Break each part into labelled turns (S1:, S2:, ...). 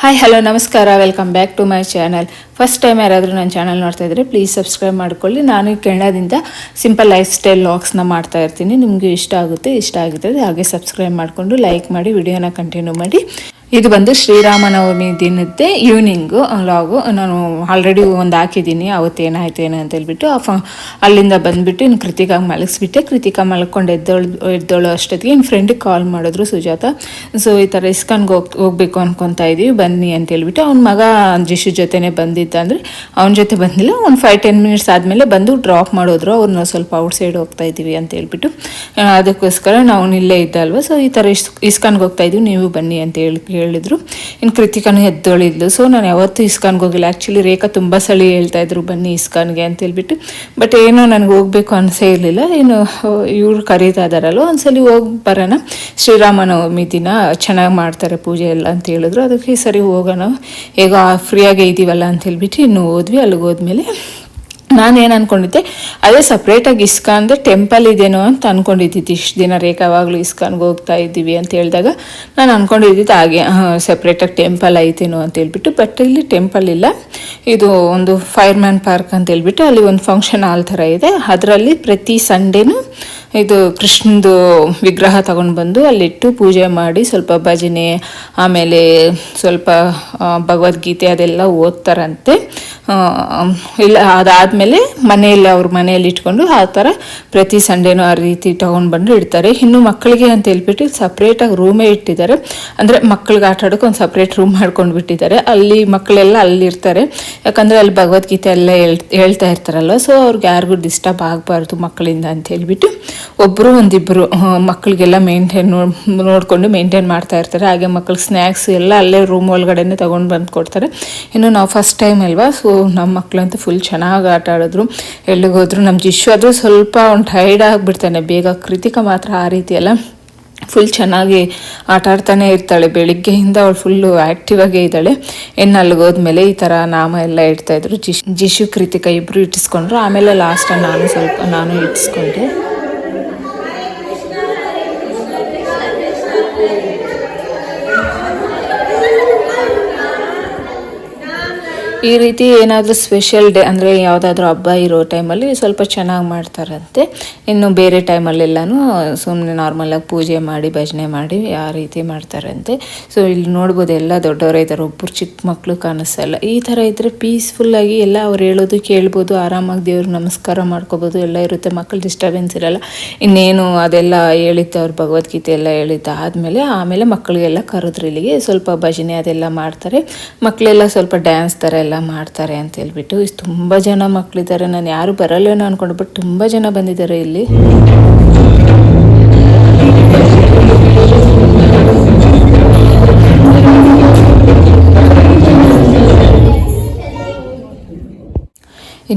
S1: Hi hello ನಮಸ್ಕಾರ welcome back to my channel first time ಯಾರಾದರೂ ನನ್ನ ಚಾನಲ್ ನೋಡ್ತಾ ಇದ್ದರೆ ಪ್ಲೀಸ್ ಸಬ್ಸ್ಕ್ರೈಬ್ ಮಾಡ್ಕೊಳ್ಳಿ. ನಾನು ಕೆನಡಾದಿಂದ ಸಿಂಪಲ್ ಲೈಫ್ ಸ್ಟೈಲ್ ವ್ಲಾಗ್ಸ್ನ ಮಾಡ್ತಾ ಇರ್ತೀನಿ. ನಿಮಗೆ ಇಷ್ಟ ಆಗುತ್ತೆ ಇಷ್ಟ ಆಗುತ್ತೆ ಹಾಗೆ ಸಬ್ಸ್ಕ್ರೈಬ್ ಮಾಡಿಕೊಂಡು ಲೈಕ್ ಮಾಡಿ ವಿಡಿಯೋನ ಕಂಟಿನ್ಯೂ ಮಾಡಿ. ಇದು ಬಂದು ಶ್ರೀರಾಮನವಮಿ ದಿನದ್ದೇ ಈವ್ನಿಂಗು ಲಾಗು ನಾನು ಆಲ್ರೆಡಿ ಒಂದು ಹಾಕಿದ್ದೀನಿ, ಅವತ್ತು ಏನಾಯ್ತು, ಏನು ಅಂತ ಹೇಳ್ಬಿಟ್ಟು, ಆ ಫ ಅಲ್ಲಿಂದ ಬಂದುಬಿಟ್ಟು ಇನ್ನು ಕೃತಿಕಾಗ ಮಲಗಿಸ್ಬಿಟ್ಟೆ. ಕೃತಿಕಾ ಮಲ್ಕೊಂಡು ಎದ್ದೋಳು ಎದ್ದೋಳು ಅಷ್ಟೊತ್ತಿಗೆ ಇನ್ನು ಫ್ರೆಂಡಿಗೆ ಕಾಲ್ ಮಾಡಿದ್ರು ಸುಜಾತ. ಸೊ ಈ ಥರ ಇಸ್ಕಾನ್ಗೆ ಹೋಗಿ, ಹೋಗ್ಬೇಕು ಅನ್ಕೊತಾ ಇದ್ದೀವಿ ಬನ್ನಿ ಅಂತ ಹೇಳ್ಬಿಟ್ಟು ಅವ್ನ ಮಗ ಜಿಶು ಜೊತೆನೇ ಬಂದಿದ್ದ ಅಂದರೆ ಅವನ ಜೊತೆ ಬಂದಿಲ್ಲ ಒಂದು ಫೈವ್ ಟೆನ್ ಮಿನಿಟ್ಸ್ ಆದಮೇಲೆ ಬಂದು ಡ್ರಾಪ್ ಮಾಡೋದ್ರು. ಅವ್ರನ್ನ ಸ್ವಲ್ಪ ಔಟ್ ಸೈಡ್ ಹೋಗ್ತಾ ಇದ್ದೀವಿ ಅಂತ ಹೇಳ್ಬಿಟ್ಟು. ಅದಕ್ಕೋಸ್ಕರ ನಾವು ಇಲ್ಲೇ ಇದ್ದಲ್ವ ಸೊ ಈ ಥರ ಇಸ್, ಇಸ್ಕಾನ್ಗೆ ಹೋಗ್ತಾ ಇದ್ದೀವಿ ನೀವು ಬನ್ನಿ ಅಂತ ಹೇಳಿ ಹೇಳಿದ್ರು. ಇನ್ನು ಕೃತಿಕಾನು ಎದ್ದೋಳಿದ್ಲು. ಸೊ ನಾನು ಯಾವತ್ತೂ ಇಸ್ಕಾನ್ಗೆ ಹೋಗಿಲ್ಲ. ಆ್ಯಕ್ಚುಲಿ ರೇಖಾ ತುಂಬ ಸಳಿ ಹೇಳ್ತಾ ಇದ್ರು, ಬನ್ನಿ ಇಸ್ಕಾನ್ಗೆ ಅಂತ ಹೇಳ್ಬಿಟ್ಟು. ಬಟ್ ಏನೋ ನನಗೆ ಹೋಗ್ಬೇಕು ಅನಿಸೇ ಇರಲಿಲ್ಲ. ಏನು ಇವ್ರು ಕರೀತಾ ಇದ್ದಾರಲ್ವ ಒಂದ್ಸಲಿ ಹೋಗಿ ಬರೋಣ. ಶ್ರೀರಾಮನವಮಿ ದಿನ ಚೆನ್ನಾಗಿ ಮಾಡ್ತಾರೆ ಪೂಜೆ ಎಲ್ಲ ಅಂತ ಹೇಳಿದ್ರು. ಅದಕ್ಕೆ ಸರಿ ಹೋಗೋಣ. ಈಗ ಫ್ರೀಯಾಗೇ ಇದ್ದೀವಲ್ಲ ಅಂತ ಹೇಳ್ಬಿಟ್ಟು ಇನ್ನು ಹೋದ್ವಿ. ಅಲ್ಲಿಗೆ ಹೋದ್ಮೇಲೆ ನಾನೇನು ಅನ್ಕೊಂಡಿದ್ದೆ, ಅದೇ ಸಪ್ರೇಟಾಗಿ ಇಸ್ಕಾನ್ದೆ ಟೆಂಪಲ್ ಇದೇನೋ ಅಂತ ಅಂದ್ಕೊಂಡಿದ್ದಿತ್ತು ಇಷ್ಟು ದಿನ ರೇಖಾವಾಗಲೂ ಇಸ್ಕಾನ್ಗೆ ಹೋಗ್ತಾ ಇದ್ದೀವಿ ಅಂತ ಹೇಳಿದಾಗ ನಾನು ಅಂದ್ಕೊಂಡಿದ್ದಿದ್ದು ಹಾಗೆ ಸಪ್ರೇಟಾಗಿ ಟೆಂಪಲ್ ಐತೇನೋ ಅಂತ ಹೇಳ್ಬಿಟ್ಟು ಬಟ್ ಇಲ್ಲಿ ಟೆಂಪಲ್ ಇಲ್ಲ. ಇದು ಒಂದು ಫೈರ್ ಮ್ಯಾನ್ ಪಾರ್ಕ್ ಅಂತ ಹೇಳ್ಬಿಟ್ಟು ಅಲ್ಲಿ ಒಂದು ಫಂಕ್ಷನ್ ಹಾಲ್ ಥರ ಇದೆ. ಅದರಲ್ಲಿ ಪ್ರತಿ ಸಂಡೇನು ಇದು ಕೃಷ್ಣದು ವಿಗ್ರಹ ತಗೊಂಡು ಬಂದು ಅಲ್ಲಿಟ್ಟು ಪೂಜೆ ಮಾಡಿ ಸ್ವಲ್ಪ ಭಜನೆ, ಆಮೇಲೆ ಸ್ವಲ್ಪ ಭಗವದ್ಗೀತೆ ಅದೆಲ್ಲ ಓದ್ತಾರಂತೆ. ಇಲ್ಲ, ಅದಾದಮೇಲೆ ಮನೆಯಲ್ಲಿ ಅವ್ರ ಮನೆಯಲ್ಲಿ ಇಟ್ಕೊಂಡು ಆ ಥರ ಪ್ರತಿ ಸಂಡೇನೂ ಆ ರೀತಿ ತಗೊಂಡು ಬಂದು ಇಡ್ತಾರೆ. ಇನ್ನು ಮಕ್ಕಳಿಗೆ ಅಂತ ಹೇಳ್ಬಿಟ್ಟು ಸಪ್ರೇಟಾಗಿ ರೂಮೇ ಇಟ್ಟಿದ್ದಾರೆ. ಅಂದರೆ ಮಕ್ಕಳಿಗೆ ಆಟ ಆಡೋಕೆ ಒಂದು ಸಪ್ರೇಟ್ ರೂಮ್ ಮಾಡ್ಕೊಂಡು ಬಿಟ್ಟಿದ್ದಾರೆ. ಅಲ್ಲಿ ಮಕ್ಕಳೆಲ್ಲ ಅಲ್ಲಿರ್ತಾರೆ ಯಾಕಂದರೆ ಅಲ್ಲಿ ಭಗವದ್ಗೀತೆ ಎಲ್ಲ ಹೇಳ್, ಹೇಳ್ತಾ ಇರ್ತಾರಲ್ವ. ಸೊ ಅವ್ರಿಗೆ ಯಾರಿಗೂ ಡಿಸ್ಟರ್ಬ್ ಆಗಬಾರ್ದು ಮಕ್ಕಳಿಂದ ಅಂತ ಹೇಳ್ಬಿಟ್ಟು ಒಬ್ಬರು ಒಂದಿಬ್ಬರು ಮಕ್ಕಳಿಗೆಲ್ಲ ಮೇಂಟೈನ್ ನೋಡಿಕೊಂಡು ಮೇಂಟೈನ್ ಮಾಡ್ತಾ ಇರ್ತಾರೆ. ಹಾಗೆ ಮಕ್ಕಳಿಗೆ ಸ್ನ್ಯಾಕ್ಸ್ ಎಲ್ಲ ಅಲ್ಲೇ ರೂಮ್ ಒಳಗಡೆನೆ ತೊಗೊಂಡು ಬಂದು ಕೊಡ್ತಾರೆ. ಇನ್ನು ನಾವು ಫಸ್ಟ್ ಟೈಮ್ ಅಲ್ವಾ? ಸೊ ನಮ್ಮ ಮಕ್ಕಳಂತೂ ಫುಲ್ ಚೆನ್ನಾಗಿ ಆಟ ಆಡಿದ್ರು. ಎಲ್ಲಿಗೆ ಹೋದ್ರು ನಮ್ಮ ಜಿಶು ಆದರೂ ಸ್ವಲ್ಪ ಅವ್ನು ಟೈರ್ಡ್ ಆಗಿಬಿಡ್ತಾನೆ. ಬೇಗ ಕೃತಿಕ ಮಾತ್ರ ಆ ರೀತಿ ಎಲ್ಲ ಫುಲ್ ಚೆನ್ನಾಗಿ ಆಟ ಆಡ್ತಾನೆ ಇರ್ತಾಳೆ. ಬೆಳಿಗ್ಗೆಯಿಂದ ಅವಳು ಫುಲ್ಲು ಆ್ಯಕ್ಟಿವ್ ಆಗೇ ಇದ್ದಾಳೆ. ಇನ್ನು ಅಲ್ಲಿಗೆ ಹೋದ್ಮೇಲೆ ಈ ಥರ ನಾಮ ಎಲ್ಲ ಇಡ್ತಾಯಿದ್ರು ಜಿಶ್, ಜಿಶು, ಕೃತಿಕ ಇಬ್ಬರು ಇಟ್ಟಿಸ್ಕೊಂಡ್ರು. ಆಮೇಲೆ ಲಾಸ್ಟ್ ನಾನು ಸ್ವಲ್ಪ, ನಾನು ಇಟ್ಟಿಸ್ಕೊಂಡೆ ಈ ರೀತಿ ಏನಾದರೂ ಸ್ಪೆಷಲ್ ಡೇ ಅಂದರೆ ಯಾವುದಾದ್ರೂ ಹಬ್ಬ ಇರೋ ಟೈಮಲ್ಲಿ ಸ್ವಲ್ಪ ಚೆನ್ನಾಗಿ ಮಾಡ್ತಾರಂತೆ. ಇನ್ನು ಬೇರೆ ಟೈಮಲ್ಲೆಲ್ಲನೂ ಸುಮ್ಮನೆ ನಾರ್ಮಲಾಗಿ ಪೂಜೆ ಮಾಡಿ, ಭಜನೆ ಮಾಡಿ ಆ ರೀತಿ ಮಾಡ್ತಾರಂತೆ. ಸೊ ಇಲ್ಲಿ ನೋಡ್ಬೋದು ಎಲ್ಲ ದೊಡ್ಡವರೇ ಇದ್ದಾರೆ ಒಬ್ಬರು ಚಿಕ್ಕ ಮಕ್ಕಳು ಕಾಣಿಸಲ್ಲ. ಈ ಥರ ಇದ್ದರೆ ಪೀಸ್ಫುಲ್ಲಾಗಿ ಎಲ್ಲ ಅವ್ರು ಹೇಳೋದು ಕೇಳ್ಬೋದು, ಆರಾಮಾಗಿ ದೇವ್ರಿಗೆ ನಮಸ್ಕಾರ ಮಾಡ್ಕೋಬೋದು, ಎಲ್ಲ ಇರುತ್ತೆ. ಮಕ್ಕಳು ಡಿಸ್ಟರ್ಬೆನ್ಸ್ ಇರಲ್ಲ. ಇನ್ನೇನು ಅದೆಲ್ಲ ಹೇಳಿದ್ದು ಅವ್ರು ಭಗವದ್ಗೀತೆ ಎಲ್ಲ ಹೇಳಿದ್ದು ಆದಮೇಲೆ ಆಮೇಲೆ ಮಕ್ಕಳಿಗೆಲ್ಲ ಕರೆದ್ರು ಇಲ್ಲಿಗೆ ಸ್ವಲ್ಪ ಭಜನೆ ಅದೆಲ್ಲ ಮಾಡ್ತಾರೆ. ಮಕ್ಕಳೆಲ್ಲ ಸ್ವಲ್ಪ ಡ್ಯಾನ್ಸ್ ಥರ ಎಲ್ಲ ಮಾಡ್ತಾರೆ ಅಂತ ಹೇಳ್ಬಿಟ್ಟು ಇಷ್ಟು ತುಂಬ ಜನ ಮಕ್ಕಳಿದ್ದಾರೆ ನಾನು ಯಾರು ಬರಲ್ಲೇನೋ ಅನ್ಕೊಂಡು ಬಟ್ ತುಂಬ ಜನ ಬಂದಿದ್ದಾರೆ ಇಲ್ಲಿ.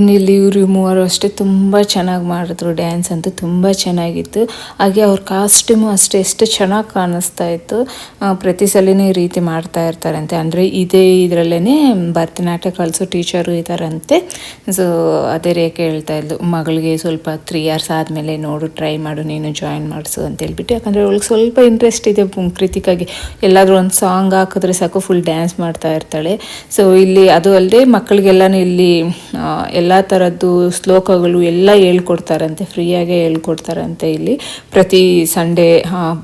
S1: ಇನ್ನು ಇಲ್ಲಿ ಇವರು ಮೂವರು ಅಷ್ಟೇ ತುಂಬ ಚೆನ್ನಾಗಿ ಮಾಡಿದ್ರು ಡ್ಯಾನ್ಸ್ ಅಂತೂ ತುಂಬ ಚೆನ್ನಾಗಿತ್ತು. ಹಾಗೆ ಅವ್ರ ಕಾಸ್ಟ್ಯೂಮು ಅಷ್ಟೇ ಎಷ್ಟು ಚೆನ್ನಾಗಿ ಕಾಣಿಸ್ತಾ ಇತ್ತು. ಪ್ರತಿ ಸಲನೇ ಈ ರೀತಿ ಮಾಡ್ತಾ ಇರ್ತಾರಂತೆ. ಅಂದರೆ ಇದೇ ಇದರಲ್ಲೇ ಭರತನಾಟ್ಯ ಕಲಿಸೋ ಟೀಚರು ಇದ್ದಾರಂತೆ. ಸೊ ಅದೇ ರೇಖೆ ಹೇಳ್ತಾ ಇದ್ಲು, ಮಗಳಿಗೆ ಸ್ವಲ್ಪ ತ್ರೀ ಇಯರ್ಸ್ ಆದಮೇಲೆ ನೋಡು ಟ್ರೈ ಮಾಡು, ನೀನು ಜಾಯಿನ್ ಮಾಡಿಸು ಅಂತ ಹೇಳ್ಬಿಟ್ಟು. ಯಾಕಂದರೆ ಅವಳಿಗೆ ಸ್ವಲ್ಪ ಇಂಟ್ರೆಸ್ಟ್ ಇದೆ ಕೃತಿಕಾಗಿ. ಎಲ್ಲಾದರೂ ಒಂದು ಸಾಂಗ್ ಹಾಕಿದ್ರೆ ಸಾಕು ಫುಲ್ ಡ್ಯಾನ್ಸ್ ಮಾಡ್ತಾ ಇರ್ತಾಳೆ. ಸೊ ಇಲ್ಲಿ ಅದು ಅಲ್ಲದೆ ಮಕ್ಕಳಿಗೆಲ್ಲನೂ ಇಲ್ಲಿ ಎಲ್ಲ ಥರದ್ದು ಶ್ಲೋಕಗಳು ಎಲ್ಲ ಹೇಳ್ಕೊಡ್ತಾರಂತೆ, ಫ್ರೀಯಾಗೇ ಹೇಳ್ಕೊಡ್ತಾರಂತೆ ಇಲ್ಲಿ. ಪ್ರತಿ ಸಂಡೇ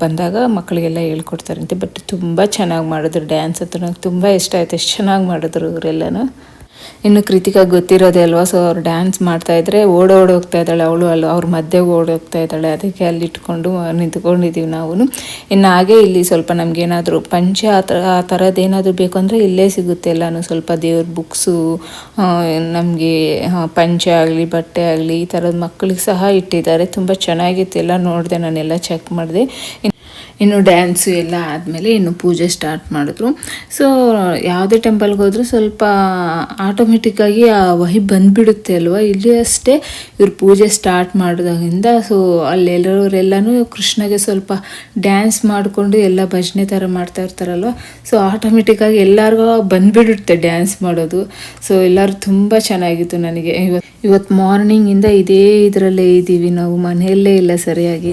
S1: ಬಂದಾಗ ಮಕ್ಕಳಿಗೆಲ್ಲ ಹೇಳ್ಕೊಡ್ತಾರಂತೆ. ಬಟ್ ತುಂಬ ಚೆನ್ನಾಗಿ ಮಾಡಿದ್ರು ಡ್ಯಾನ್ಸ್ ಅಂತೂ ನಂಗೆ ತುಂಬ ಇಷ್ಟ ಆಯ್ತು. ಎಷ್ಟು ಚೆನ್ನಾಗಿ ಮಾಡಿದ್ರು ಇವರೆಲ್ಲನೂ. ಇನ್ನು ಕೃತಿಕಾ ಗೊತ್ತಿರೋದೇ ಅಲ್ವಾ? ಸೊ ಅವ್ರು ಡ್ಯಾನ್ಸ್ ಮಾಡ್ತಾ ಇದ್ರೆ ಓಡ ಹೋಗ್ತಾ ಇದ್ದಾಳೆ ಅವಳು ಅಲ್ಲಿ ಅವ್ರ ಮಧ್ಯೆಗೆ ಓಡೋಗ್ತಾ ಇದ್ದಾಳೆ. ಅದಕ್ಕೆ ಅಲ್ಲಿ ಇಟ್ಕೊಂಡು ನಿಂತ್ಕೊಂಡಿದ್ದೀವಿ ನಾವು ಇನ್ನು ಹಾಗೆ ಇಲ್ಲಿ ಸ್ವಲ್ಪ ನಮಗೇನಾದರೂ ಪಂಚೆ ಆ ಥರ ಆ ಥರದ್ದು ಏನಾದರೂ ಬೇಕು ಅಂದರೆ ಇಲ್ಲೇ ಸಿಗುತ್ತೆ ಎಲ್ಲನೂ. ಸ್ವಲ್ಪ ದೇವ್ರ ಬುಕ್ಸು ನಮಗೆ ಪಂಚೆ ಆಗಲಿ, ಬಟ್ಟೆ ಆಗಲಿ, ಈ ಥರದ ಮಕ್ಕಳಿಗೆ ಸಹ ಇಟ್ಟಿದ್ದಾರೆ. ತುಂಬ ಚೆನ್ನಾಗಿತ್ತು. ಎಲ್ಲ ನೋಡಿದೆ, ನಾನೆಲ್ಲ ಚೆಕ್ ಮಾಡಿದೆ. ಇನ್ನು ಡ್ಯಾನ್ಸು ಎಲ್ಲ ಆದಮೇಲೆ ಇನ್ನು ಪೂಜೆ ಸ್ಟಾರ್ಟ್ ಮಾಡಿದ್ರು. ಸೊ ಯಾವುದೇ ಟೆಂಪಲ್ಗೆ ಹೋದರೂ ಸ್ವಲ್ಪ ಆಟೋಮೆಟಿಕ್ಕಾಗಿ ಆ ವಹಿ ಬಂದುಬಿಡುತ್ತೆ ಅಲ್ವಾ? ಇಲ್ಲಿ ಅಷ್ಟೇ ಇವ್ರು ಪೂಜೆ ಸ್ಟಾರ್ಟ್ ಮಾಡಿದಾಗಿಂದ ಸೊ ಅಲ್ಲೆಲ್ಲರೆಲ್ಲನೂ ಕೃಷ್ಣಗೆ ಸ್ವಲ್ಪ ಡ್ಯಾನ್ಸ್ ಮಾಡಿಕೊಂಡು ಎಲ್ಲ ಭಜನೆ ಥರ ಮಾಡ್ತಾ ಇರ್ತಾರಲ್ವ? ಸೊ ಆಟೋಮೆಟಿಕ್ಕಾಗಿ ಎಲ್ಲರಿಗೂ ಬಂದುಬಿಡುತ್ತೆ ಡ್ಯಾನ್ಸ್ ಮಾಡೋದು. ಸೊ ಎಲ್ಲರೂ ತುಂಬ ಚೆನ್ನಾಗಿತ್ತು ನನಗೆ. ಇವತ್ತು ಇವತ್ತು ಮಾರ್ನಿಂಗಿಂದ ಇದೇ ಇದರಲ್ಲೇ ಇದ್ದೀವಿ ನಾವು, ಮನೆಯಲ್ಲೇ ಇಲ್ಲ ಸರಿಯಾಗಿ.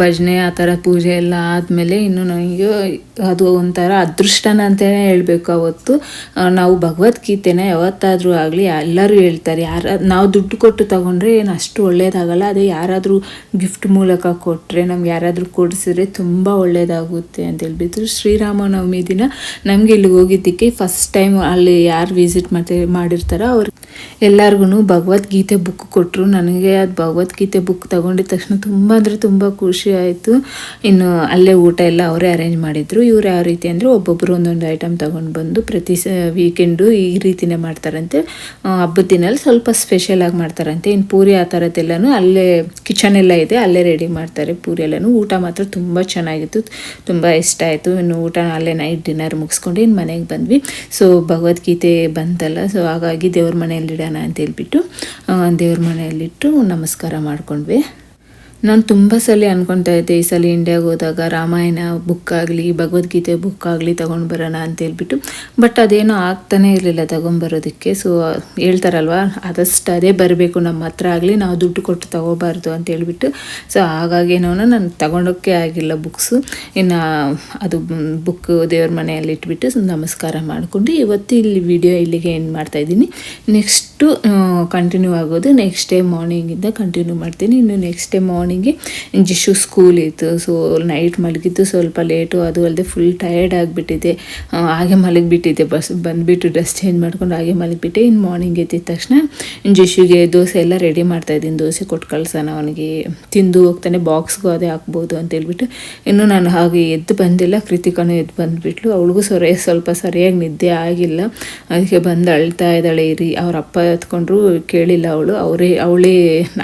S1: ಭಜನೆ ಆ ಥರ ಪೂಜೆ ಎಲ್ಲ ಆದಮೇಲೆ ಇನ್ನು ನನಗೆ ಅದು ಒಂಥರ ಅದೃಷ್ಟನ ಅಂತಲೇ ಹೇಳಬೇಕು ಅವತ್ತು. ನಾವು ಭಗವದ್ಗೀತೆನ ಯಾವತ್ತಾದರೂ ಆಗಲಿ ಎಲ್ಲರೂ ಹೇಳ್ತಾರೆ. ಯಾರ, ನಾವು ದುಡ್ಡು ಕೊಟ್ಟು ತಗೊಂಡ್ರೆ ಏನು ಅಷ್ಟು ಒಳ್ಳೇದಾಗಲ್ಲ. ಅದೇ ಯಾರಾದರೂ ಗಿಫ್ಟ್ ಮೂಲಕ ಕೊಟ್ಟರೆ ನಮ್ಗೆ ಯಾರಾದರೂ ಕೊಡಿಸಿದ್ರೆ ತುಂಬ ಒಳ್ಳೆಯದಾಗುತ್ತೆ ಅಂತ ಹೇಳ್ಬಿಟ್ಟು ಶ್ರೀರಾಮನವಮಿ ದಿನ ನಮಗೆ ಇಲ್ಲಿಗೆ ಹೋಗಿದ್ದಕ್ಕೆ ಫಸ್ಟ್ ಟೈಮ್ ಅಲ್ಲಿ ಯಾರು ವಿಸಿಟ್ ಮಾಡ್ತಾ, ಮಾಡಿರ್ತಾರೋ ಅವ್ರು ಎಲ್ಲರಿಗೂ ಭಗವದ್ಗೀತೆ ಬುಕ್ ಕೊಟ್ಟರು ನನಗೆ ಅದು ಭಗವದ್ಗೀತೆ ಬುಕ್ ತಗೊಂಡಿದ ತಕ್ಷಣ ತುಂಬ ಅಂದರೆ ತುಂಬ ಖುಷಿ ಆಯಿತು. ಇನ್ನು ಅಲ್ಲೇ ಊಟ ಎಲ್ಲ ಅವರೇ ಅರೇಂಜ್ ಮಾಡಿದರು. ಇವ್ರು ಯಾವ ರೀತಿ ಅಂದರೆ ಒಬ್ಬೊಬ್ಬರು ಒಂದೊಂದು ಐಟಮ್ ತೊಗೊಂಡು ಬಂದು ಪ್ರತಿ ಸ ವೀಕೆಂಡು ಈ ರೀತಿನೇ ಮಾಡ್ತಾರಂತೆ. ಹಬ್ಬದ ದಿನಲ್ಲಿ ಸ್ವಲ್ಪ ಸ್ಪೆಷಲಾಗಿ ಮಾಡ್ತಾರಂತೆ. ಇನ್ನು ಪೂರಿ ಆ ಥರದ್ದೆಲ್ಲನೂ ಅಲ್ಲೇ ಕಿಚನ್ ಎಲ್ಲ ಇದೆ, ಅಲ್ಲೇ ರೆಡಿ ಮಾಡ್ತಾರೆ ಪೂರಿ ಎಲ್ಲನೂ. ಊಟ ಮಾತ್ರ ತುಂಬ ಚೆನ್ನಾಗಿತ್ತು. ತುಂಬ ಇಷ್ಟ ಆಯಿತು. ಇನ್ನು ಊಟ ಅಲ್ಲೇ ನೈಟ್ ಡಿನ್ನರ್ ಮುಗಿಸ್ಕೊಂಡು ಇನ್ನು ಮನೆಗೆ ಬಂದ್ವಿ. ಸೊ ಭಗವದ್ಗೀತೆ ಬಂತಲ್ಲ. ಸೊ ಹಾಗಾಗಿ ದೇವ್ರ ಮನೆಯಲ್ಲಿ ಇಡೋಣ ಅಂತ ಹೇಳ್ಬಿಟ್ಟು ದೇವ್ರ ಮನೆಯಲ್ಲಿಟ್ಟು ನಮಸ್ಕಾರ ಮಾಡ್ಕೊಂಡ್ವಿ. ನಾನು ತುಂಬ ಸಲ ಅನ್ಕೊತಾ ಇದ್ದೆ ಈ ಸಲ ಇಂಡಿಯಾಗೆ ಹೋದಾಗ ರಾಮಾಯಣ ಬುಕ್ ಆಗಲಿ, ಭಗವದ್ಗೀತೆ ಬುಕ್ ಆಗಲಿ ತೊಗೊಂಡು ಬರೋಣ ಅಂತ ಹೇಳ್ಬಿಟ್ಟು. ಬಟ್ ಅದೇನೋ ಆಗ್ತಾನೇ ಇರಲಿಲ್ಲ ತೊಗೊಂಬರೋದಕ್ಕೆ. ಸೊ ಹೇಳ್ತಾರಲ್ವ ಆದಷ್ಟು ಅದೇ ಬರಬೇಕು ನಮ್ಮ ಹತ್ರ ಆಗಲಿ ನಾವು ದುಡ್ಡು ಕೊಟ್ಟು ತೊಗೋಬಾರ್ದು ಅಂತ ಹೇಳ್ಬಿಟ್ಟು. ಸೊ ಹಾಗಾಗೇನೋ ನಾನು ತಗೊಂಡೋಕ್ಕೆ ಆಗಿಲ್ಲ ಬುಕ್ಸು ಇನ್ನು ಅದು ಬುಕ್ ದೇವ್ರ ಮನೆಯಲ್ಲಿ ಇಟ್ಬಿಟ್ಟು ನಮಸ್ಕಾರ ಮಾಡಿಕೊಂಡು ಇವತ್ತು ಇಲ್ಲಿ ವಿಡಿಯೋ ಇಲ್ಲಿಗೆ ಏನು ಮಾಡ್ತಾಯಿದ್ದೀನಿ ನೆಕ್ಸ್ಟು ಕಂಟಿನ್ಯೂ ಆಗೋದು. ನೆಕ್ಸ್ಟ್ ಡೇ ಮಾರ್ನಿಂಗಿಂದ ಕಂಟಿನ್ಯೂ ಮಾಡ್ತೀನಿ. ಇನ್ನು ನೆಕ್ಸ್ಟ್ ಡೇ ಮಾರ್ನಿಂಗೆ ಜಿಶು ಸ್ಕೂಲ್ ಇತ್ತು. ಸೊ ನೈಟ್ ಮಲಗಿದ್ದು ಸ್ವಲ್ಪ ಲೇಟು ಅದು ಅಲ್ಲದೆ ಫುಲ್ ಟಯರ್ಡ್ ಆಗಿಬಿಟ್ಟಿದೆ. ಹಾಗೆ ಮಲಗಿಬಿಟ್ಟಿದ್ದೆ. ಬಸ್ ಬಂದುಬಿಟ್ಟು ಡ್ರೆಸ್ ಚೇಂಜ್ ಮಾಡ್ಕೊಂಡು ಹಾಗೆ ಮಲಗಿಬಿಟ್ಟೆ. ಇನ್ನು ಮಾರ್ನಿಂಗ್ ಎದ್ದಿದ ತಕ್ಷಣ ಜಿಶುಗೆ ದೋಸೆ ಎಲ್ಲ ರೆಡಿ ಮಾಡ್ತಾಯಿದ್ದೀನಿ ದೋಸೆ ಕೊಟ್ಟು ಕಳ್ಸೋಣ. ಅವನಿಗೆ ತಿಂದು ಹೋಗ್ತಾನೆ. ಬಾಕ್ಸ್ಗೂ ಅದೇ ಹಾಕ್ಬೋದು ಅಂತ ಹೇಳ್ಬಿಟ್ಟು. ಇನ್ನು ನಾನು ಹಾಗೆ ಎದ್ದು ಬಂದಿಲ್ಲ. ಕೃತಿಕನೂ ಎದ್ದು ಬಂದುಬಿಟ್ಲು. ಅವಳಿಗೂ ಸೊರೆ, ಸ್ವಲ್ಪ ಸರಿಯಾಗಿ ನಿದ್ದೆ ಆಗಿಲ್ಲ. ಅದಕ್ಕೆ ಬಂದು ಅಳ್ತಾ ಇದ್ದಾಳೆ. ಇರಿ, ಅವ್ರ ಅಪ್ಪ ಎತ್ಕೊಂಡ್ರು ಕೇಳಿಲ್ಲ ಅವಳು. ಅವರೇ, ಅವಳೇ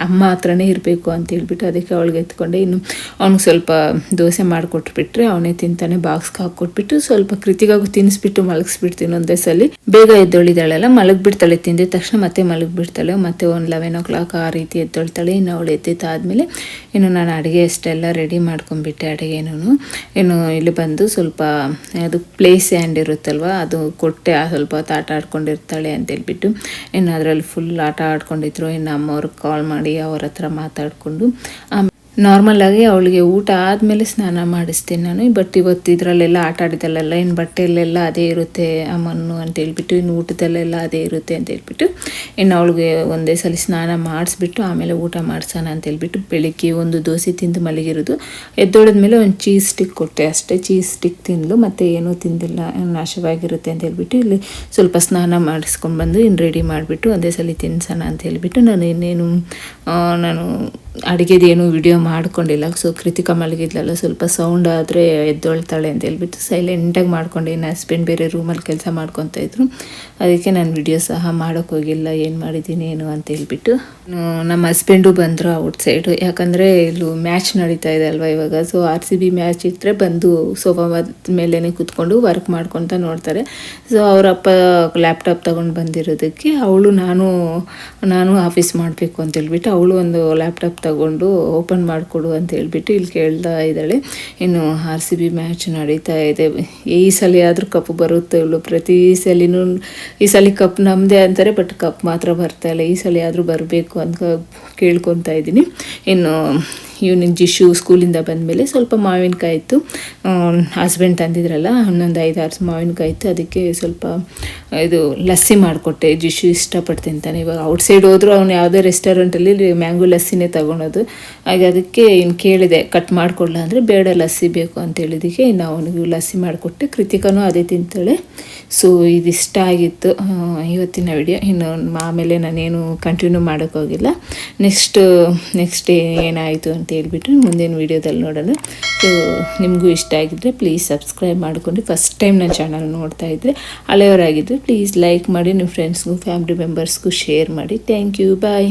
S1: ಅಮ್ಮ ಹತ್ರನೇ ಇರಬೇಕು ಅಂತ ಹೇಳ್ಬಿಟ್ಟು ಅದಕ್ಕೆ ಅವಳಿಗೆ ಎತ್ಕೊಂಡೆ. ಇನ್ನು ಅವ್ನಿಗೆ ಸ್ವಲ್ಪ ದೋಸೆ ಮಾಡಿಕೊಟ್ಬಿಟ್ರೆ ಅವನೇ ತಿಂತಾನೆ ಬಾಕ್ಸ್ಗೆ ಹಾಕ್ಕೊಟ್ಬಿಟ್ಟು ಸ್ವಲ್ಪ ಕೃತಿಗಾಗೂ ತಿನ್ನಿಸ್ಬಿಟ್ಟು ಮಲಗಿಸ್ಬಿಡ್ತೀನಿ ಒಂದೇ ಸಲ. ಬೇಗ ಎದ್ದೊಳಿದಾಳೆಲ್ಲ, ಮಲಗಿಬಿಡ್ತಾಳೆ. ತಿಂದಿದ ತಕ್ಷಣ ಮತ್ತೆ ಮಲಗಿಬಿಡ್ತಾಳೆ. ಮತ್ತೆ ಒಂದು ಲೆವೆನ್ ಓ ಕ್ಲಾಕ್ ಆ ರೀತಿ ಎದ್ದೊಳ್ತಾಳೆ. ಇನ್ನು ಅವಳು ಎದ್ದಿದ್ದಾದ್ಮೇಲೆ ಇನ್ನು ನಾನು ಅಡುಗೆ ಅಷ್ಟೆಲ್ಲ ರೆಡಿ ಮಾಡ್ಕೊಂಡ್ಬಿಟ್ಟೆ ಅಡುಗೆನೂ ಇನ್ನು ಇಲ್ಲಿ ಬಂದು ಸ್ವಲ್ಪ ಅದು ಪ್ಲೇಸ್ ಹ್ಯಾಂಡ್ ಇರುತ್ತಲ್ವ, ಅದು ಕೊಟ್ಟೆ ಸ್ವಲ್ಪ ಆಟ ಆಡ್ಕೊಂಡಿರ್ತಾಳೆ ಅಂತ ಹೇಳ್ಬಿಟ್ಟು ಅದರಲ್ಲಿ ಫುಲ್ ಆಟ ಆಡ್ಕೊಂಡಿದ್ರು. ಇನ್ನು ಅಮ್ಮವ್ರಿಗೆ ಕಾಲ್ ಮಾಡಿ ಅವ್ರ ಹತ್ರ ಮಾತಾಡಿಕೊಂಡು ಆಮೇಲೆ ನಾರ್ಮಲ್ ಆಗಿ ಅವಳಿಗೆ ಊಟ ಆದಮೇಲೆ ಸ್ನಾನ ಮಾಡಿಸ್ತೀನಿ ನಾನು. ಬಟ್ ಇವತ್ತು ಇದರಲ್ಲೆಲ್ಲ ಆಟ ಆಡಿದಲ್ಲೆಲ್ಲ ಇನ್ನು ಬಟ್ಟೆಯಲ್ಲೆಲ್ಲ ಅದೇ ಇರುತ್ತೆ ಅಮ್ಮನ್ನು ಅಂತ ಹೇಳ್ಬಿಟ್ಟು ಇನ್ನು ಊಟದಲ್ಲೆಲ್ಲ ಅದೇ ಇರುತ್ತೆ ಅಂತ ಹೇಳ್ಬಿಟ್ಟು ಇನ್ನು ಅವಳಿಗೆ ಒಂದೇ ಸಲ ಸ್ನಾನ ಮಾಡಿಸ್ಬಿಟ್ಟು, ಆಮೇಲೆ ಊಟ ಮಾಡಿಸೋಣ ಅಂತ ಹೇಳ್ಬಿಟ್ಟು ಬೆಳಿಗ್ಗೆ ಒಂದು ದೋಸೆ ತಿಂದು ಮಲಗಿರೋದು. ಎದ್ದೊಳದ್ಮೇಲೆ ಒಂದು ಚೀಸ್ ಸ್ಟಿಕ್ ಕೊಟ್ಟೆ ಅಷ್ಟೇ. ಚೀಸ್ ಸ್ಟಿಕ್ ತಿಂದಲು, ಮತ್ತು ಏನೂ ತಿಂದಿಲ್ಲ ನಾಶವಾಗಿರುತ್ತೆ ಅಂತ ಹೇಳ್ಬಿಟ್ಟು ಇಲ್ಲಿ ಸ್ವಲ್ಪ ಸ್ನಾನ ಮಾಡಿಸ್ಕೊಂಡು ಬಂದು ಇನ್ನು ರೆಡಿ ಮಾಡಿಬಿಟ್ಟು ಒಂದೇ ಸಲ ತಿನ್ಸೋಣ ಅಂತ ಹೇಳ್ಬಿಟ್ಟು ನಾನು ಇನ್ನೇನು ನಾನು ಅಡುಗೆದೇನು ವಿಡಿಯೋ ಮಾಡ್ಕೊಂಡಿಲ್ಲ. ಸೊ ಕೃತಿಕ ಮಲಗಿದ್ಲಲ್ಲ, ಸ್ವಲ್ಪ ಸೌಂಡ್ ಆದರೆ ಎದ್ದೊಳ್ತಾಳೆ ಅಂತ ಹೇಳ್ಬಿಟ್ಟು ಸೈಲೆಂಟಾಗಿ ಮಾಡ್ಕೊಂಡು. ನನ್ನ ಹಸ್ಬೆಂಡ್ ಬೇರೆ ರೂಮಲ್ಲಿ ಕೆಲಸ ಮಾಡ್ಕೊತಾ ಇದ್ರು. ಅದಕ್ಕೆ ನಾನು ವಿಡಿಯೋ ಸಹ ಮಾಡೋಕ್ಕೆ ಹೋಗಿಲ್ಲ. ಏನು ಮಾಡಿದ್ದೀನಿ, ಏನು ಅಂತ ಹೇಳ್ಬಿಟ್ಟು. ನಮ್ಮ ಹಸ್ಬೆಂಡು ಬಂದರು ಔಟ್ ಸೈಡು ಯಾಕಂದರೆ ಇಲ್ಲೂ ಮ್ಯಾಚ್ ನಡೀತಾ ಇದೆ ಅಲ್ವಾ ಇವಾಗ. So R C B match ಇದ್ದರೆ ಬಂದು ಸೋಫಾ ಮೇಲೇ ಕೂತ್ಕೊಂಡು ವರ್ಕ್ ಮಾಡ್ಕೊತ ನೋಡ್ತಾರೆ. ಸೊ ಅವರಪ್ಪ ಲ್ಯಾಪ್ಟಾಪ್ ತೊಗೊಂಡು ಬಂದಿರೋದಕ್ಕೆ ಅವಳು ನಾನು ನಾನು ಆಫೀಸ್ ಮಾಡಬೇಕು ಅಂತ ಹೇಳ್ಬಿಟ್ಟು ಅವಳು ಒಂದು ಲ್ಯಾಪ್ಟಾಪ್ ತಗೊಂಡು ಓಪನ್ ಮಾಡಿಕೊಡು ಅಂತ ಹೇಳ್ಬಿಟ್ಟು ಇಲ್ಲಿ ಕೇಳ್ತಾ ಇದ್ದಾಳೆ. ಇನ್ನು ಆರ್ ಸಿ ಬಿ ಮ್ಯಾಚ್ ನಡೀತಾ ಇದೆ. ಈ ಸಲ ಆದರೂ ಕಪ್ ಬರುತ್ತೆ ಇವಳು. ಪ್ರತಿ ಸಲಿನೂ ಈ ಸಲ ಕಪ್ ನಮ್ಮದೇ ಅಂತಾರೆ ಬಟ್ ಕಪ್ ಮಾತ್ರ ಬರ್ತಾ ಇಲ್ಲ. ಈ ಸಲ ಆದರೂ ಬರಬೇಕು ಅಂತ ಕೇಳ್ಕೊತಾ ಇದ್ದೀನಿ. ಇನ್ನು ಇವನಿಗೆ ಜಿಶು ಸ್ಕೂಲಿಂದ ಬಂದಮೇಲೆ ಸ್ವಲ್ಪ ಮಾವಿನಕಾಯಿ ಇತ್ತು. ಹಸ್ಬೆಂಡ್ ತಂದಿದ್ರಲ್ಲ, ಹನ್ನೊಂದು ಆರು ಮಾವಿನಕಾಯಿ ಇತ್ತು. ಅದಕ್ಕೆ ಸ್ವಲ್ಪ, ಇದು ಲಸ್ಸಿ ಮಾಡಿಕೊಟ್ಟೆ. ಜಿಶು ಇಷ್ಟಪಟ್ಟು ತಿಂತಾನೆ. ಇವಾಗ ಔಟ್ಸೈಡ್ ಹೋದರೂ ಅವ್ನು ಯಾವುದೇ ರೆಸ್ಟೋರೆಂಟಲ್ಲಿ ಮ್ಯಾಂಗೋ ಲಸ್ಸಿನೇ ತಗೊಳೋದು. ಹಾಗೆ ಅದಕ್ಕೆ ಇನ್ನು ಕೇಳಿದೆ ಕಟ್ ಮಾಡಿಕೊಡ್ಲ? ಅಂದರೆ, ಬೇಡ, ಲಸ್ಸಿ ಬೇಕು. ಅಂತ ಹೇಳಿದಕ್ಕೆ ಇನ್ನು ಅವನಿಗೆ ಲಸ್ಸಿ ಮಾಡಿಕೊಟ್ಟೆ. ಕೃತಿಕನೂ ಅದೇ ತಿಂತಾಳೆ. ಸೊ ಇದಿಷ್ಟ ಆಗಿತ್ತು ಇವತ್ತಿನ ವಿಡಿಯೋ ಇನ್ನು ಆಮೇಲೆ ನಾನೇನು ಕಂಟಿನ್ಯೂ ಮಾಡೋಕ್ಕೋಗಿಲ್ಲ ನೆಕ್ಸ್ಟ್ ನೆಕ್ಸ್ಟ್ ಏನಾಯಿತು ಅಂತ ಹೇಳಿಬಿಟ್ಟು ಮುಂದಿನ ವೀಡಿಯೋದಲ್ಲಿ ನೋಡೋಣ. ಸೊ ನಿಮಗೂ ಇಷ್ಟ ಆಗಿದ್ದರೆ ಪ್ಲೀಸ್ ಸಬ್ಸ್ಕ್ರೈಬ್ ಮಾಡಿಕೊಂಡು ಫಸ್ಟ್ ಟೈಮ್ ನನ್ನ ಚಾನಲ್ ನೋಡ್ತಾ ಇದ್ದರೆ ಹಳೆಯವರಾಗಿದ್ದರೆ ಪ್ಲೀಸ್ ಲೈಕ್ ಮಾಡಿ ನಿಮ್ಮ ಫ್ರೆಂಡ್ಸ್ಗೂ ಫ್ಯಾಮಿಲಿ ಮೆಂಬರ್ಸ್ಗೂ ಶೇರ್ ಮಾಡಿ. Thank you bye